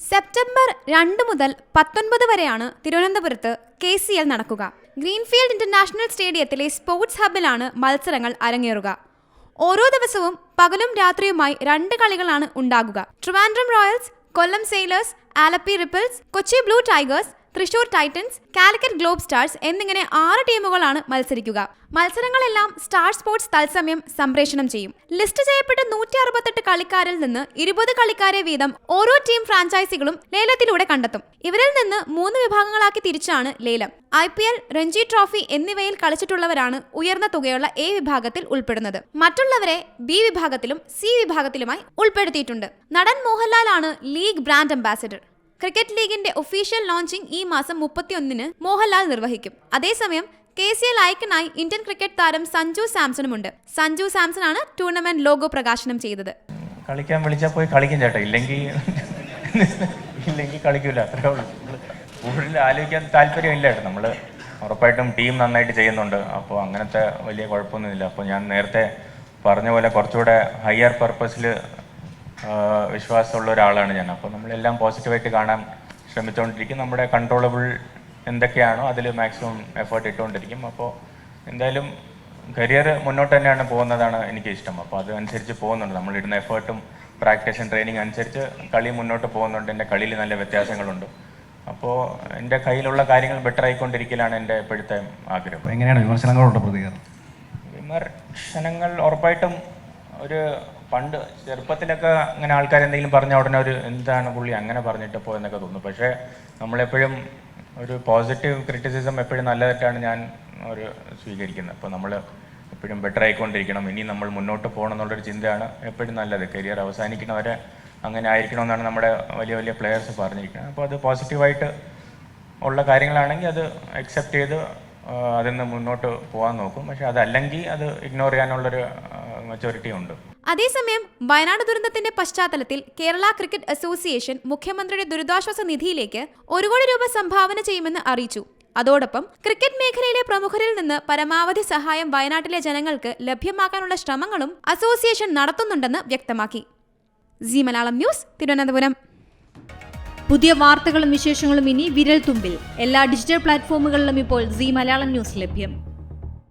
September രണ്ട് മുതൽ പത്തൊൻപത് വരെയാണ് തിരുവനന്തപുരത്ത് കെ സി എൽ നടക്കുക. ഗ്രീൻഫീൽഡ് ഇന്റർനാഷണൽ സ്റ്റേഡിയത്തിലെ സ്പോർട്സ് ഹബിലാണ് മത്സരങ്ങൾ അരങ്ങേറുക. ഓരോ ദിവസവും പകലും രാത്രിയുമായി രണ്ട് കളികളാണ് ഉണ്ടാകുക. Trivandrum Royals Kollam Sailors Alleppey Ripples Kochi Blue Tigers Thrissur Titans Calicut Globe Stars എന്നിങ്ങനെ ആറ് ടീമുകളാണ് മത്സരിക്കുക. മത്സരങ്ങളെല്ലാം സ്റ്റാർ സ്പോർട്സ് തത്സമയം സംപ്രേഷണം ചെയ്യും. ലിസ്റ്റ് ചെയ്യപ്പെട്ട നൂറ്റി അറുപത്തെട്ട് കളിക്കാരിൽ നിന്ന് ഇരുപത് കളിക്കാരെ വീതം ഓരോ ടീം ഫ്രാഞ്ചൈസികളും ലേലത്തിലൂടെ കണ്ടെത്തും. ഇവരിൽ നിന്ന് മൂന്ന് വിഭാഗങ്ങളാക്കി തിരിച്ചാണ് ലേലം. I P L Ranji trophy എന്നിവയിൽ കളിച്ചിട്ടുള്ളവരാണ് ഉയർന്ന തുകയുള്ള എ വിഭാഗത്തിൽ ഉൾപ്പെടുന്നത്. മറ്റുള്ളവരെ ബി വിഭാഗത്തിലും സി വിഭാഗത്തിലുമായി ഉൾപ്പെടുത്തിയിട്ടുണ്ട്. നടൻ മോഹൻലാലാണ് ലീഗ് ബ്രാൻഡ് അംബാസിഡർ. ക്രിക്കറ്റ് ലീഗിന്റെ ഒഫീഷ്യൽ ലോഞ്ചിംഗ് ഈ മാസം മുപ്പത്തിയൊന്നിന് മോഹൻലാൽ നിർവഹിക്കും. അതേസമയം കെ സി എൽ ഐക്കനായി ഇന്ത്യൻ ക്രിക്കറ്റ് താരം സഞ്ജു സാംസണുമുണ്ട്. സഞ്ജു സാംസൺ ആണ് ടൂർണമെന്റ് ലോഗോ പ്രകാശനം ചെയ്തത്. കളിക്കാൻ വിളിച്ചാൽ പോയി കളിക്കും ചേട്ടാ. ഇല്ലെങ്കിൽ ഇല്ലെങ്കിൽ കളിക്കൂല. അത്രേ ഉള്ളൂ. കൂടുതൽ ആലോചിക്കാൻ താല്പര്യമില്ല ചേട്ടാ. നമ്മൾ ഉറപ്പായിട്ടും ടീം നന്നായിട്ട് ചെയ്യുന്നുണ്ട്. അപ്പോൾ അങ്ങനത്തെ വലിയ കുഴപ്പമൊന്നുമില്ല. അപ്പോൾ ഞാൻ നേരത്തെ പറഞ്ഞ പോലെ കുറച്ചുകൂടെ ഹയർ പർപ്പസിൽ വിശ്വാസമുള്ള ഒരാളാണ് ഞാൻ. അപ്പോൾ നമ്മളെല്ലാം പോസിറ്റീവായിട്ട് കാണാൻ ശ്രമിച്ചുകൊണ്ടിരിക്കും നമ്മുടെ കൺട്രോളബിൾ എന്തൊക്കെയാണോ അതിൽ മാക്സിമം എഫേർട്ട് ഇട്ടുകൊണ്ടിരിക്കും അപ്പോൾ എന്തായാലും കരിയർ മുന്നോട്ട് തന്നെയാണ് പോകുന്നതാണ് എനിക്ക് ഇഷ്ടം അപ്പോൾ അതനുസരിച്ച് പോകുന്നുണ്ട്. നമ്മളിടുന്ന എഫേർട്ടും പ്രാക്ടീസും ട്രെയിനിങ് അനുസരിച്ച് കളി മുന്നോട്ട് പോകുന്നുണ്ട്. എന്റെ കളിയിൽ നല്ല വ്യത്യാസങ്ങളുണ്ട്. അപ്പോൾ എന്റെ കയ്യിലുള്ള കാര്യങ്ങൾ ബെറ്റർ ആയിക്കൊണ്ടിരിക്കലാണ് എന്റെ ഇപ്പോഴത്തെ ആഗ്രഹം. എങ്ങനെയാണ് വിമർശനങ്ങളോട് പ്രതികരണം വിമർശനങ്ങൾ ഉറപ്പായിട്ടും ഒരു പണ്ട് ചെറുപ്പത്തിലൊക്കെ ഇങ്ങനെ ആൾക്കാർ എന്തെങ്കിലും പറഞ്ഞ ഉടനെ ഒരു എന്താണ് പുള്ളി അങ്ങനെ പറഞ്ഞിട്ട് പോയെന്നൊക്കെ തോന്നുന്നു. പക്ഷേ നമ്മളെപ്പോഴും ഒരു പോസിറ്റീവ് ക്രിറ്റിസിസം എപ്പോഴും നല്ലതായിട്ടാണ് ഞാൻ ഒരു സ്വീകരിക്കുന്നത്. അപ്പോൾ നമ്മൾ എപ്പോഴും ബെറ്റർ ആയിക്കൊണ്ടിരിക്കണം. ഇനി നമ്മൾ മുന്നോട്ട് പോകണം എന്നുള്ളൊരു ചിന്തയാണ് എപ്പോഴും നല്ലത്. കരിയർ അവസാനിക്കണവരെ അങ്ങനെ ആയിരിക്കണമെന്നാണ് നമ്മുടെ വലിയ വലിയ പ്ലെയേഴ്സ് പറഞ്ഞിരിക്കുന്നത്. അപ്പോൾ അത് പോസിറ്റീവായിട്ട് ഉള്ള കാര്യങ്ങളാണെങ്കിൽ അത് അക്സെപ്റ്റ് ചെയ്ത് അതിൽ നിന്ന് മുന്നോട്ട് പോകാൻ നോക്കും. പക്ഷെ അതല്ലെങ്കിൽ അത് ഇഗ്നോർ ചെയ്യാനുള്ളൊരു മെച്ചോറിറ്റി ഉണ്ട് അതേസമയം വയനാട് ദുരന്തത്തിന്റെ പശ്ചാത്തലത്തിൽ കേരള ക്രിക്കറ്റ് അസോസിയേഷൻ മുഖ്യമന്ത്രിയുടെ ദുരിതാശ്വാസ നിധിയിലേക്ക് ഒരു കോടി രൂപ സംഭാവന ചെയ്യുമെന്ന് അറിയിച്ചു. അതോടൊപ്പം ക്രിക്കറ്റ് മേഖലയിലെ പ്രമുഖരിൽ നിന്ന് പരമാവധി സഹായം വയനാട്ടിലെ ജനങ്ങൾക്ക് ലഭ്യമാക്കാനുള്ള ശ്രമങ്ങളും അസോസിയേഷൻ നടത്തുന്നുണ്ടെന്ന് വ്യക്തമാക്കി. ജി മലയാളം ന്യൂസ് തിരുവനന്തപുരം. പുതിയ വാർത്തകളും വിശേഷങ്ങളും ഇനി വിരൽ തുമ്പിൽ എല്ലാ ഡിജിറ്റൽ പ്ലാറ്റ്ഫോമുകളിലും ഇപ്പോൾ സി മലയാളം ന്യൂസ് ലഭ്യം.